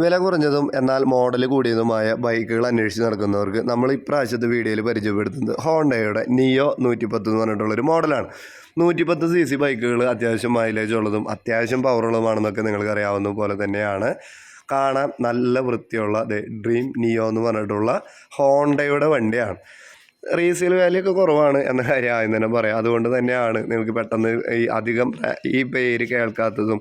വില കുറഞ്ഞതും എന്നാൽ മോഡൽ കൂടിയതുമായ ബൈക്കുകൾ അന്വേഷിച്ച് നടക്കുന്നവർക്ക് നമ്മൾ ഇപ്രാവശ്യത്തെ വീഡിയോയിൽ പരിചയപ്പെടുത്തുന്നത് ഹോണ്ടയുടെ നിയോ നൂറ്റിപ്പത്ത് എന്ന് പറഞ്ഞിട്ടുള്ളൊരു മോഡലാണ് നൂറ്റിപ്പത്ത് സി സി ബൈക്കുകൾ അത്യാവശ്യം മൈലേജ് ഉള്ളതും അത്യാവശ്യം പവറുള്ളതുമാണെന്നൊക്കെ നിങ്ങൾക്ക് അറിയാവുന്ന പോലെ തന്നെയാണ്. കാണാൻ നല്ല വൃത്തിയുള്ള ഡ്രീം നിയോ എന്ന് പറഞ്ഞിട്ടുള്ള ഹോണ്ടയുടെ വണ്ടിയാണ്. റീസെയിൽ വാല്യൂ ഒക്കെ കുറവാണ് എന്ന കാര്യം ആദ്യം തന്നെ പറയാം. അതുകൊണ്ട് തന്നെയാണ് നിങ്ങൾക്ക് പെട്ടെന്ന് ഈ അധികം ഈ പേര് കേൾക്കാത്തതും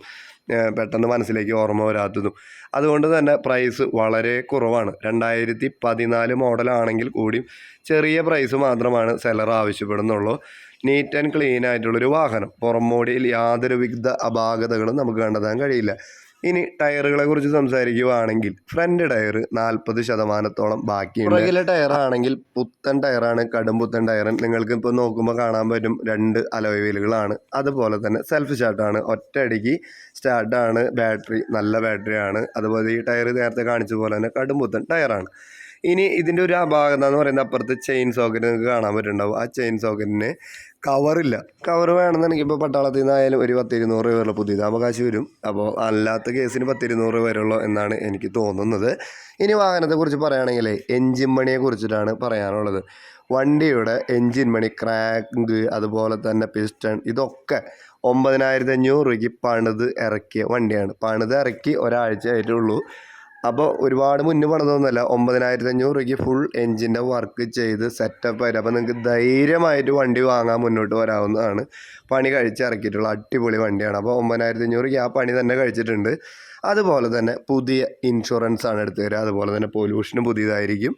പെട്ടെന്ന് മനസ്സിലേക്ക് ഓർമ്മ വരാത്തതും. അതുകൊണ്ട് തന്നെ പ്രൈസ് വളരെ കുറവാണ്. രണ്ടായിരത്തി പതിനാല് മോഡലാണെങ്കിൽ കൂടിയും ചെറിയ പ്രൈസ് മാത്രമാണ് സെലർ ആവശ്യപ്പെടുന്നുള്ളൂ. നീറ്റ് ആൻഡ് ക്ലീൻ ആയിട്ടുള്ളൊരു വാഹനം. പുറമോടിയിൽ യാതൊരു വിധ അപാകതകളും നമുക്ക് കണ്ടെത്താൻ കഴിയില്ല. ഇനി ടയറുകളെ കുറിച്ച് സംസാരിക്കുകയാണെങ്കിൽ ഫ്രണ്ട് ടയർ നാൽപ്പത് ശതമാനത്തോളം ബാക്കിയുണ്ട്. പുറകിലെ ടയർ ആണെങ്കിൽ പുത്തൻ ടയറാണ് കടും പുത്തൻ ടയർ നിങ്ങൾക്ക് ഇപ്പോൾ നോക്കുമ്പോൾ കാണാൻ പറ്റും രണ്ട് അലോയ് വീലുകളാണ് അതുപോലെ തന്നെ സെൽഫ് സ്റ്റാർട്ടാണ് ഒറ്റയടിക്ക് സ്റ്റാർട്ടാണ് ബാറ്ററി നല്ല ബാറ്ററിയാണ് അതുപോലെ ഈ ടയർ നേരത്തെ കാണിച്ച പോലെ തന്നെ കടും പുത്തൻ ടയറാണ്. ഇനി ഇതിന്റെ ഒരു അപാകത എന്ന് പറയുന്നത് അപ്പുറത്ത് ചെയിൻ സോക്കറ്റ് നിങ്ങൾക്ക് കാണാൻ പറ്റുന്നുണ്ടാവും. ആ ചെയിൻ സോക്കറ്റിന് കവറില്ല കവർ വേണമെന്നുണ്ടെങ്കിൽ ഇപ്പോൾ പട്ടാളത്തിൽ നിന്നായാലും ഒരു പത്തിരുന്നൂറ് രൂപയുള്ള പുതിയത് അവകാശം വരും. അപ്പോൾ അല്ലാത്ത കേസിന് പത്തിരുന്നൂറ് രൂപ വരുള്ളൂ എന്നാണ് എനിക്ക് തോന്നുന്നത്. ഇനി വാഹനത്തെക്കുറിച്ച് പറയുകയാണെങ്കിൽ എൻജിൻ മണിയെ കുറിച്ചിട്ടാണ് പറയാനുള്ളത്. വണ്ടിയുടെ എൻജിൻ മണി ക്രാങ്ക് അതുപോലെ തന്നെ പിസ്റ്റൺ ഇതൊക്കെ ഒമ്പതിനായിരത്തി അഞ്ഞൂറ് രൂപയ്ക്ക് പണിത് ഇറക്കിയ വണ്ടിയാണ്. പണിത് ഇറക്കി ഒരാഴ്ച ആയിട്ടുള്ളൂ അപ്പോൾ ഒരുപാട് മുന്നേ പണിതൊന്നുമല്ല. ഒമ്പതിനായിരത്തി അഞ്ഞൂറ് രൂപയ്ക്ക് ഫുൾ എൻജിന്റെ വർക്ക് ചെയ്ത് സെറ്റപ്പ് ആയിട്ട്. അപ്പോൾ നിങ്ങൾക്ക് ധൈര്യമായിട്ട് വണ്ടി വാങ്ങാൻ മുന്നോട്ട് വരാവുന്നതാണ്. പണി കഴിച്ച് ഇറക്കിയിട്ടുള്ള അടിപൊളി വണ്ടിയാണ്. അപ്പോൾ ഒമ്പതിനായിരത്തി അഞ്ഞൂറ് ആ പണി തന്നെ കഴിച്ചിട്ടുണ്ട്. അതുപോലെ തന്നെ പുതിയ ഇൻഷുറൻസ് ആണ് എടുത്തു തരിക. അതുപോലെ തന്നെ പൊല്യൂഷനും പുതിയതായിരിക്കും.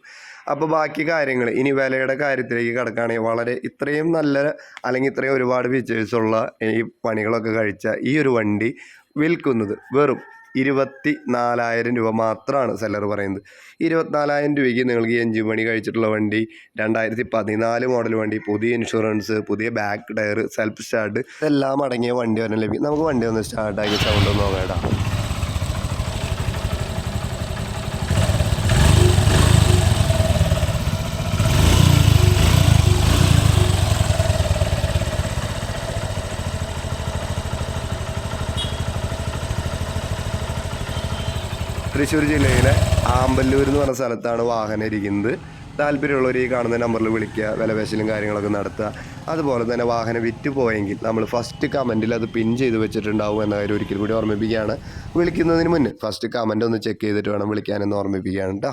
അപ്പോൾ ബാക്കി കാര്യങ്ങൾ ഇനി വിലയുടെ കാര്യത്തിലേക്ക് കിടക്കുകയാണെങ്കിൽ വളരെ ഇത്രയും നല്ല അല്ലെങ്കിൽ ഇത്രയും ഒരുപാട് ഫീച്ചേഴ്സുള്ള ഈ പണികളൊക്കെ കഴിച്ച ഈ ഒരു വണ്ടി വിൽക്കുന്നത് വെറും ഇരുപത്തി നാലായിരം രൂപ മാത്രമാണ് സെല്ലർ പറയുന്നത്. ഇരുപത്തിനാലായിരം രൂപയ്ക്ക് നിങ്ങൾക്ക് ഈ അഞ്ചു മണി കഴിച്ചിട്ടുള്ള വണ്ടി രണ്ടായിരത്തി പതിനാല് മോഡൽ വണ്ടി പുതിയ ഇൻഷുറൻസ് പുതിയ ബാക്ക് ടയർ സെൽഫ് സ്റ്റാർട്ട് ഇതെല്ലാം അടങ്ങിയ വണ്ടി വരെ ലഭിക്കും നമുക്ക് വണ്ടി ഒന്ന് സ്റ്റാർട്ടാക്കി സൗണ്ട് ഒന്ന് നോക്കാം തൃശ്ശൂർ ജില്ലയിലെ ആമ്പല്ലൂർ എന്ന് പറഞ്ഞ സ്ഥലത്താണ് വാഹനം ഇരിക്കുന്നത്. താല്പര്യമുള്ളവർ ഈ കാണുന്ന നമ്പറിൽ വിളിക്കുക വിലപേശലും കാര്യങ്ങളൊക്കെ നടത്തുക. അതുപോലെ തന്നെ വാഹനം വിറ്റ് പോയെങ്കിൽ നമ്മൾ ഫസ്റ്റ് കമന്റിൽ അത് പിൻ ചെയ്ത് വെച്ചിട്ടുണ്ടാവും എന്ന കാര്യം ഒരിക്കൽ കൂടി ഓർമ്മിപ്പിക്കുകയാണ്. വിളിക്കുന്നതിന് മുന്നേ ഫസ്റ്റ് കമന്റ് ഒന്ന് ചെക്ക് ചെയ്തിട്ട് വേണം വിളിക്കാനെന്ന് ഓർമ്മിപ്പിക്കുകയാണ് കേട്ടോ